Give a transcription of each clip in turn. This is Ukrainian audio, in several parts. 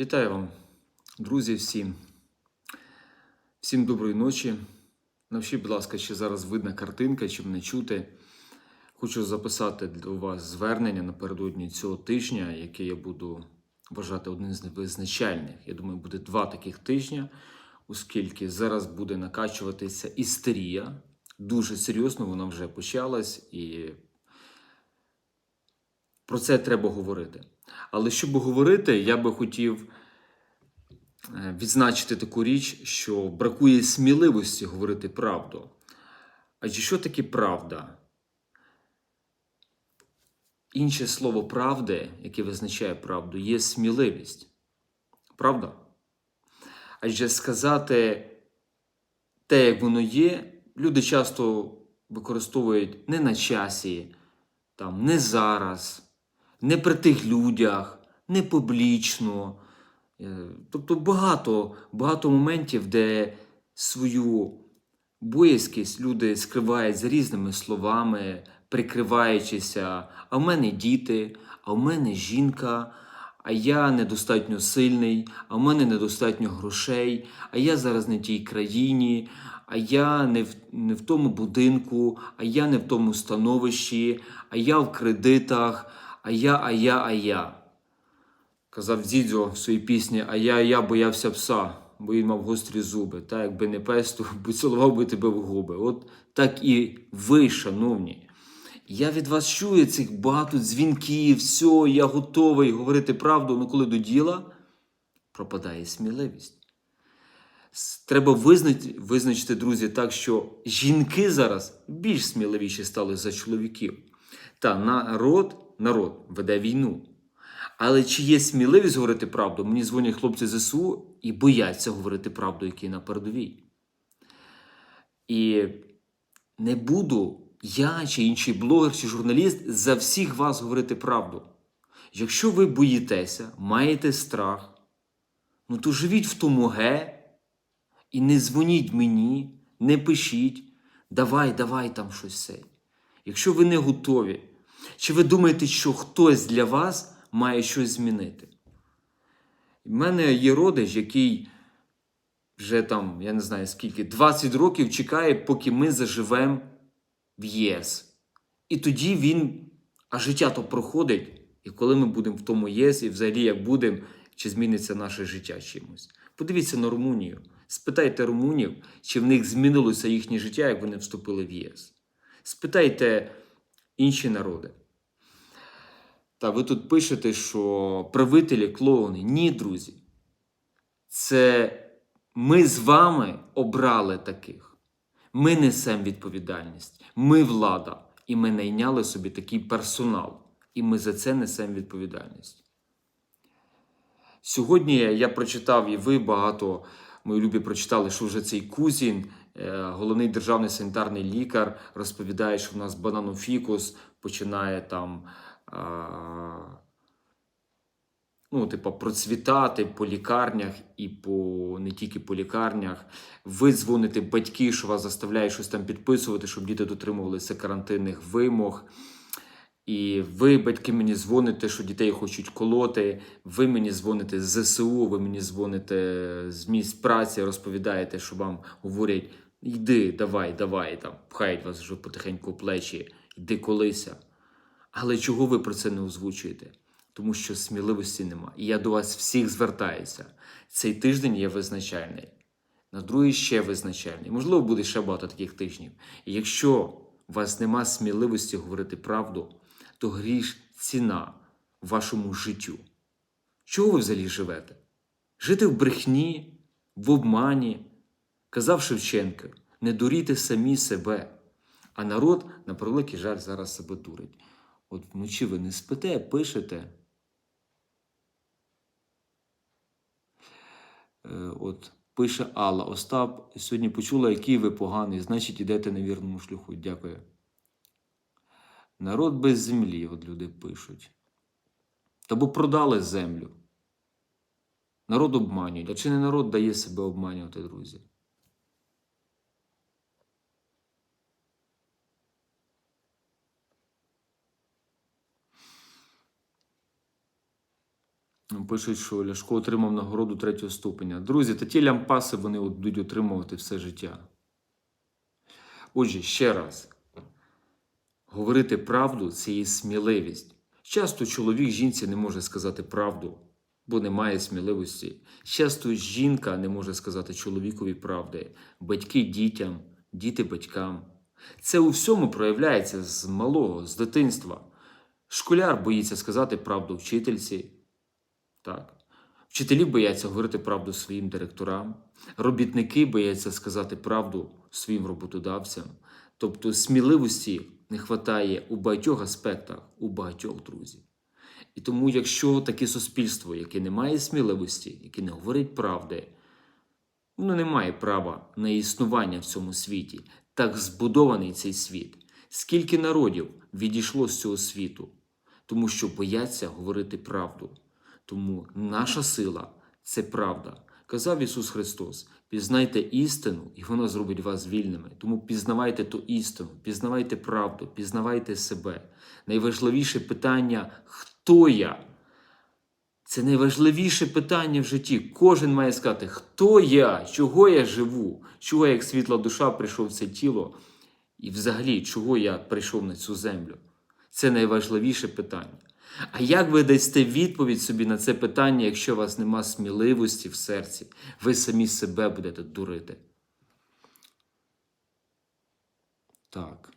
Вітаю вам, друзі, всім. Всім доброї ночі. Навчіть, будь ласка, чи зараз видна картинка, чи мене чути. Хочу записати до вас звернення напередодні цього тижня, яке я буду вважати одним з визначальних. Я думаю, буде два таких тижня, оскільки зараз буде накачуватися істерія. Дуже серйозно вона вже почалась, і про це треба говорити. Але щоб говорити, я би хотів е, відзначити таку річ, що бракує сміливості говорити правду. Адже що таке правда? Інше слово правди, яке визначає правду, є сміливість. Правда? Адже сказати те, як воно є, люди часто використовують не на часі, там, не зараз, не при тих людях, не публічно. Е, Тобто багато, багато моментів, де свою боязкість люди скривають за різними словами, прикриваючися, а в мене діти, а в мене жінка, а я недостатньо сильний, а в мене недостатньо грошей, а я зараз не тій країні, а я не в, не в тому будинку, а я не в тому становищі, а я в кредитах, а я, а я, а я. Казав Дідзьо в своїй пісні, а я, я боявся пса, бо він мав гострі зуби. Та якби не пес, то поцілував би тебе в губи. От так і ви, шановні. Я від вас чую цих багато дзвінків, все, я готовий говорити правду, але коли до діла пропадає сміливість. Треба визначити, визначити, друзі, так, що жінки зараз більш сміливіші стали за чоловіків. Та народ, народ веде війну. Але чи є сміливість говорити правду? Мені дзвонять хлопці ЗСУ і бояться говорити правду, які на передовій. І не буду я чи інший блогер чи журналіст за всіх вас говорити правду. Якщо ви боїтеся, маєте страх, ну то живіть в тому ге і не дзвоніть мені, не пишіть, давай, давай там щось. Якщо ви не готові, чи ви думаєте, що хтось для вас має щось змінити? У мене є родич, який вже там, я не знаю скільки, 20 років чекає, поки ми заживемо в ЄС. І тоді він, а життя то проходить, і коли ми будемо в тому ЄС, і взагалі як будемо, чи зміниться наше життя чимось. Подивіться на Румунію. Спитайте румунів, чи в них змінилося їхнє життя, як вони вступили в ЄС. Спитайте інші народи. Та ви тут пишете, що правителі клоуни. Ні, друзі. Це ми з вами обрали таких. Ми несемо відповідальність. Ми влада. І ми найняли собі такий персонал. І ми за це несемо відповідальність. Сьогодні я прочитав, і ви багато, мої любі, прочитали, що вже цей Кузін, головний державний санітарний лікар, розповідає, що в нас бананофікус починає там. Ну, типу, процвітати по лікарнях і по не тільки по лікарнях. Ви дзвоните батьки, що вас заставляють щось там підписувати, щоб діти дотримувалися карантинних вимог. І ви, батьки, мені дзвоните, що дітей хочуть колоти. Ви мені дзвоните з ЗСУ, ви мені дзвоните з місць праці, розповідаєте, що вам говорять: йди, давай, давай, там, пхають вас вже потихеньку плечі, йди колися. Але чого ви про це не озвучуєте? Тому що сміливості нема. І я до вас всіх звертаюся. Цей тиждень є визначальний. На другий ще визначальний. Можливо, буде ще багато таких тижнів. І якщо у вас нема сміливості говорити правду, то гріш ціна вашому життю. Чого ви взагалі живете? Жити в брехні, в обмані, казав Шевченко, не дуріте самі себе. А народ, на превеликий жаль, зараз себе дурить. От вночі ви не спите, пишете. Е, От пише Алла. Остап сьогодні почула, який ви поганий, значить, ідете на вірному шляху. Дякую. Народ без землі, от люди пишуть. Та бо продали землю. Народ обманюють. А чи не народ дає себе обманювати, друзі? Пишуть, що Ляшко отримав нагороду третього ступеня. Друзі, та ті лямпаси вони будуть отримувати все життя. Отже, ще раз, говорити правду це є сміливість. Часто чоловік жінці не може сказати правду, бо немає сміливості. Часто жінка не може сказати чоловікові правди, батьки дітям, діти батькам. Це у всьому проявляється з малого, з дитинства. Школяр боїться сказати правду вчительці. Так. Вчителі бояться говорити правду своїм директорам, робітники бояться сказати правду своїм роботодавцям. Тобто сміливості не вистачає у багатьох аспектах, у багатьох друзів. І тому, якщо таке суспільство, яке не має сміливості, яке не говорить правди, воно не має права на існування в цьому світі. Так збудований цей світ. Скільки народів відійшло з цього світу, тому що бояться говорити правду. Тому наша сила це правда. Казав Ісус Христос: пізнайте істину, і вона зробить вас вільними. Тому пізнавайте ту істину, пізнавайте правду, пізнавайте себе. Найважливіше питання хто я? Це найважливіше питання в житті. Кожен має сказати, хто я, чого я живу, чого я як світла душа прийшов в це тіло, і взагалі, чого я прийшов на цю землю. Це найважливіше питання. А як ви дасте відповідь собі на це питання, якщо у вас нема сміливості в серці, ви самі себе будете дурити? Так.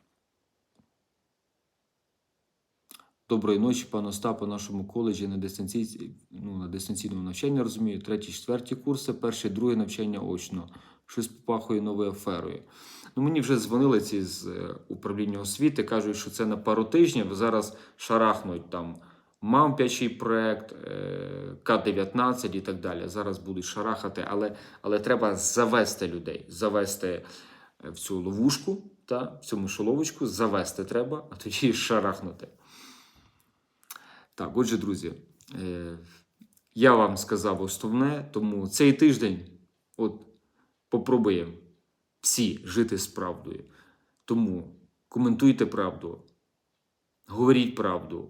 Доброї ночі, пан Остап, у нашому коледжі на дистанційці, ну, на дистанційному навчанні розумію. Треті, четверті курси, перше, друге навчання очно. Щось попахує новою аферою. Ну, мені вже дзвонили ці з е, управління освіти, кажуть, що це на пару тижнів. Зараз шарахнуть там мампячий проект, е, К-19 і так далі. Зараз будуть шарахати, але, але треба завести людей, завести е, в цю ловушку, та, в цю мишоловочку, завести треба, а тоді шарахнути. Так, отже, друзі, я вам сказав основне, тому цей тиждень от попробуємо всі жити з правдою. Тому коментуйте правду, говоріть правду,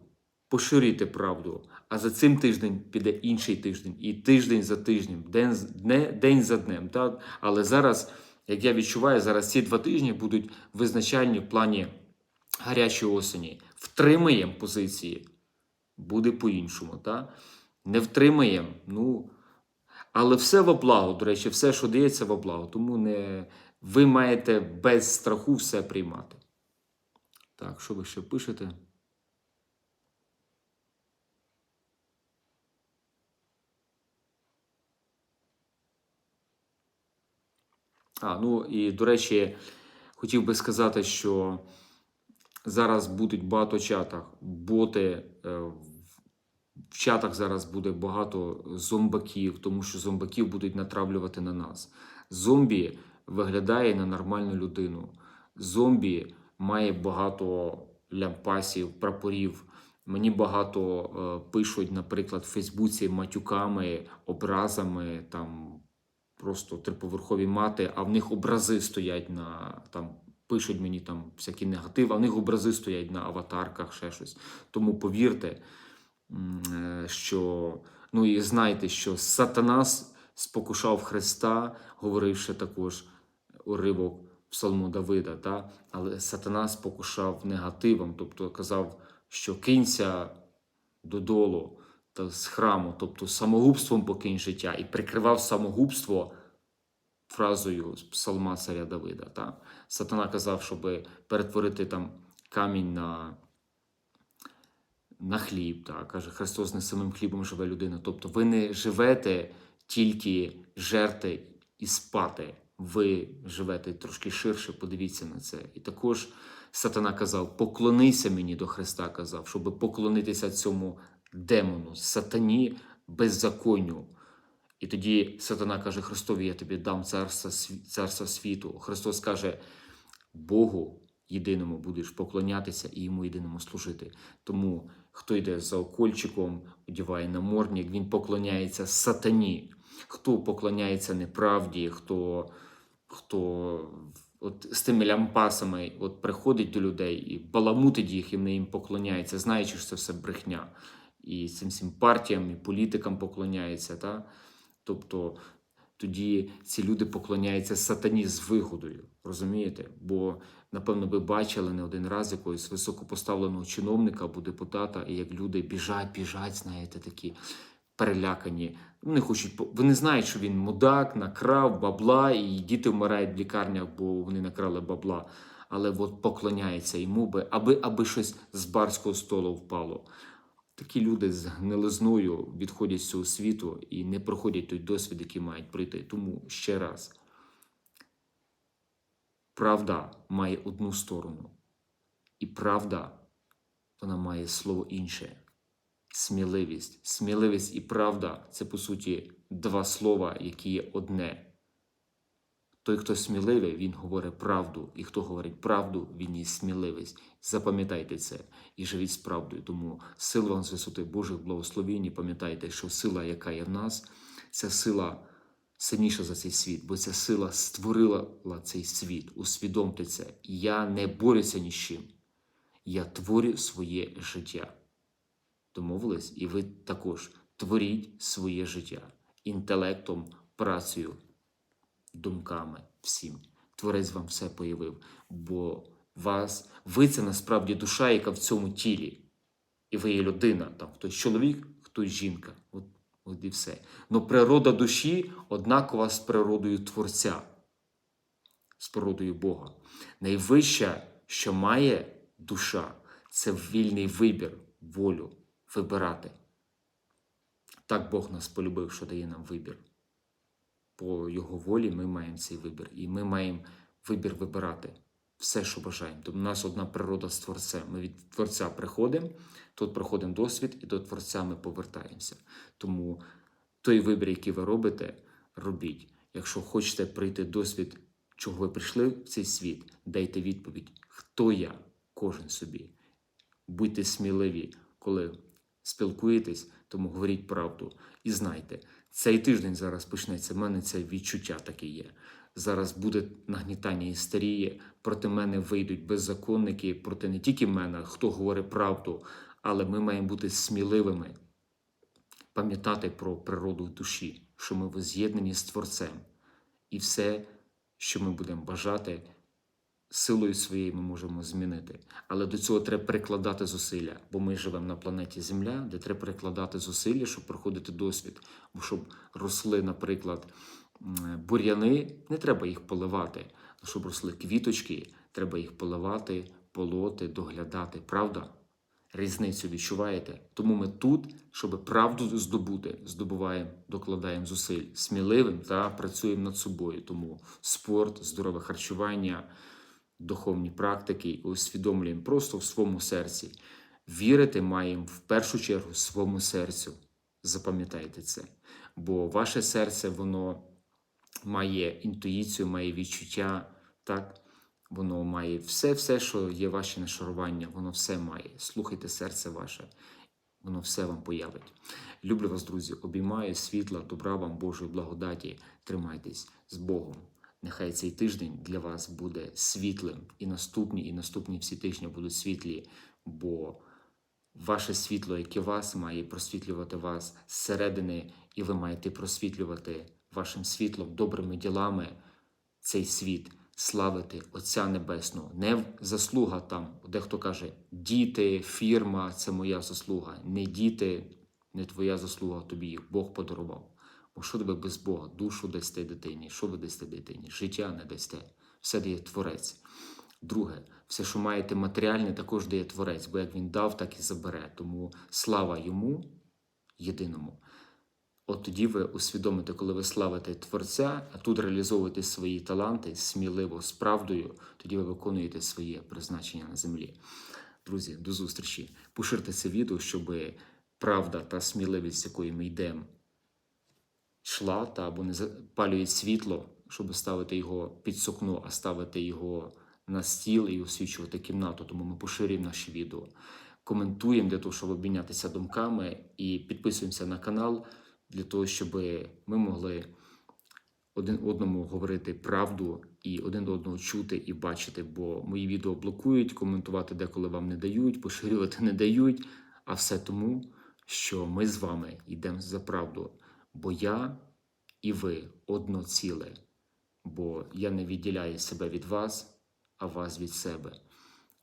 поширюйте правду. А за цим тиждень піде інший тиждень, і тиждень за тижнем, день, день за днем. Так? Але зараз, як я відчуваю, зараз ці два тижні будуть визначальні в плані гарячої осені. Втримаємо позиції буде по-іншому. Та? Не втримаємо. ну, Але все во благо, до речі, все, що дається во благо. Тому не, ви маєте без страху все приймати. Так, що ви ще пишете? А, ну і до речі, хотів би сказати, що зараз будуть багато чатах боти. Е, в чатах зараз буде багато зомбаків, тому що зомбаків будуть натравлювати на нас. Зомбі виглядає на нормальну людину. Зомбі має багато лямпасів, прапорів. Мені багато е, пишуть, наприклад, в Фейсбуці матюками, образами, там просто триповерхові мати, а в них образи стоять на там. Пишуть мені там всякі негатив, а в них образи стоять на аватарках, ще щось. Тому повірте, Е, що ну і знайте, що Сатанас спокушав Христа, говоривши також уривок Псалму Давида, та? але Сатана спокушав негативом, тобто казав, що кинься додолу та з храму, тобто самогубством покинь життя, і прикривав самогубство фразою з Псалма царя Давида. Та? Сатана казав, щоб перетворити там камінь на на хліб. Так? Каже, Христос не самим хлібом живе людина. Тобто ви не живете тільки жерти і спати. Ви живете трошки ширше, подивіться на це. І також сатана казав: поклонися мені до Христа, казав, щоб поклонитися цьому демону, сатані беззаконню. І тоді сатана каже: Христові, я тобі дам царство, царство світу. Христос каже, Богу єдиному будеш поклонятися і йому єдиному служити. Тому хто йде за окольчиком, одіває намордник, він поклоняється сатані, хто поклоняється неправді, хто хто от з тими лямпасами от приходить до людей і баламутить їх, і вони їм поклоняється, знаючи, що це все брехня. і цим всім партіям, і політикам поклоняється. Та? Тобто тоді ці люди поклоняються сатані з вигодою. Розумієте? Бо, напевно, ви бачили не один раз якогось високопоставленого чиновника або депутата, і як люди біжать, біжать, знаєте, такі перелякані. Вони хочуть, вони знають, що він мудак, накрав бабла, і діти вмирають в лікарнях, бо вони накрали бабла. Але от поклоняється йому, би, аби, аби щось з барського столу впало. Такі люди з гнилизною відходять з цього світу і не проходять той досвід, який мають пройти. Тому ще раз, правда має одну сторону, і правда вона має слово інше. Сміливість. Сміливість і правда це по суті два слова, які є одне. Той, хто сміливий, він говорить правду, і хто говорить правду, він є сміливість. Запам'ятайте це і живіть з правдою. Тому сила вам з висоти Божих благословень. І пам'ятайте, що сила, яка є в нас, ця сила сильніша за цей світ, бо ця сила створила цей світ. Усвідомте це. Я не борюся ні з чим. Я творю своє життя. Домовились? І ви також творіть своє життя інтелектом, працею, думками всім. Творець вам все появив, бо вас, ви це насправді душа, яка в цьому тілі. І ви є людина, там хтось чоловік, хтось жінка. От, от і все. Но природа душі однакова з природою Творця, з природою Бога. Найвища, що має душа, це вільний вибір, волю вибирати. Так Бог нас полюбив, що дає нам вибір по його волі ми маємо цей вибір. І ми маємо вибір вибирати все, що бажаємо. Тобто у нас одна природа з Творцем. Ми від Творця приходимо, тут проходимо досвід, і до Творця ми повертаємося. Тому той вибір, який ви робите, робіть. Якщо хочете пройти досвід, чого ви прийшли в цей світ, дайте відповідь, хто я, кожен собі. Будьте сміливі, коли спілкуєтесь, тому говоріть правду. І знайте, цей тиждень зараз почнеться. в мене це відчуття таке є. Зараз буде нагнітання істерії, проти мене вийдуть беззаконники, проти не тільки мене, хто говорить правду, але ми маємо бути сміливими, пам'ятати про природу душі, що ми воз'єднані з Творцем. І все, що ми будемо бажати, силою своєю ми можемо змінити. Але до цього треба прикладати зусилля, бо ми живемо на планеті Земля, де треба прикладати зусилля, щоб проходити досвід. Бо щоб росли, наприклад, бур'яни, не треба їх поливати. Щоб росли квіточки, треба їх поливати, полоти, доглядати. Правда? Різницю відчуваєте? Тому ми тут, щоб правду здобути, здобуваємо, докладаємо зусиль сміливим та працюємо над собою. Тому спорт, здорове харчування, духовні практики і усвідомлюємо просто в своєму серці. Вірити маємо в першу чергу своєму серцю. Запам'ятайте це. Бо ваше серце, воно має інтуїцію, має відчуття, так? Воно має все, все, що є ваші нашарування, воно все має. Слухайте серце ваше, воно все вам появить. Люблю вас, друзі, обіймаю світла, добра вам, Божої благодаті. Тримайтесь з Богом. Нехай цей тиждень для вас буде світлим. І наступні, і наступні всі тижні будуть світлі, бо ваше світло, яке вас має просвітлювати вас зсередини, і ви маєте просвітлювати вашим світлом, добрими ділами цей світ, славити Отця Небесного. Не заслуга там, дехто каже, діти, фірма це моя заслуга. Не діти, не твоя заслуга, тобі їх Бог подарував. Бо що тебе без Бога? Душу дасте дитині, що ви дасте дитині? Життя не дасте. Все дає Творець. Друге, все, що маєте матеріальне, також дає Творець, бо як він дав, так і забере. Тому слава йому єдиному. От тоді ви усвідомите, коли ви славите Творця, а тут реалізовуєте свої таланти сміливо, з правдою, тоді ви виконуєте своє призначення на землі. Друзі, до зустрічі. Поширте це відео, щоб правда та сміливість, з якої ми йдемо, йшла та або не запалює світло, щоб ставити його під сукно, а ставити його на стіл і освічувати кімнату. Тому ми поширюємо наші відео. Коментуємо для того, щоб обмінятися думками, і підписуємося на канал для того, щоб ми могли один одному говорити правду і один одного чути і бачити. Бо мої відео блокують, коментувати деколи вам не дають, поширювати не дають. А все тому, що ми з вами йдемо за правду, бо я і ви одно ціле, бо я не відділяю себе від вас, а вас від себе.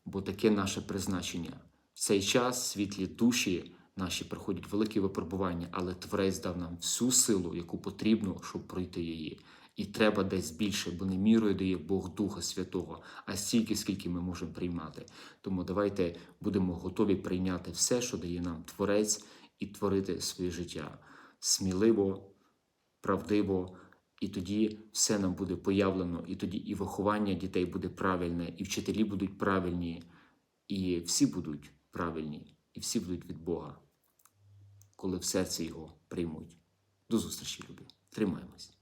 Бо таке наше призначення. В цей час світлі душі наші проходять великі випробування, але Творець дав нам всю силу, яку потрібно, щоб пройти її. І треба десь більше, бо не мірою дає Бог Духа Святого, а стільки, скільки ми можемо приймати. Тому давайте будемо готові прийняти все, що дає нам Творець, і творити своє життя сміливо, правдиво, і тоді все нам буде появлено, і тоді і виховання дітей буде правильне, і вчителі будуть правильні, і всі будуть правильні, і всі будуть від Бога, коли в серці його приймуть. До зустрічі, любі. Тримаємось.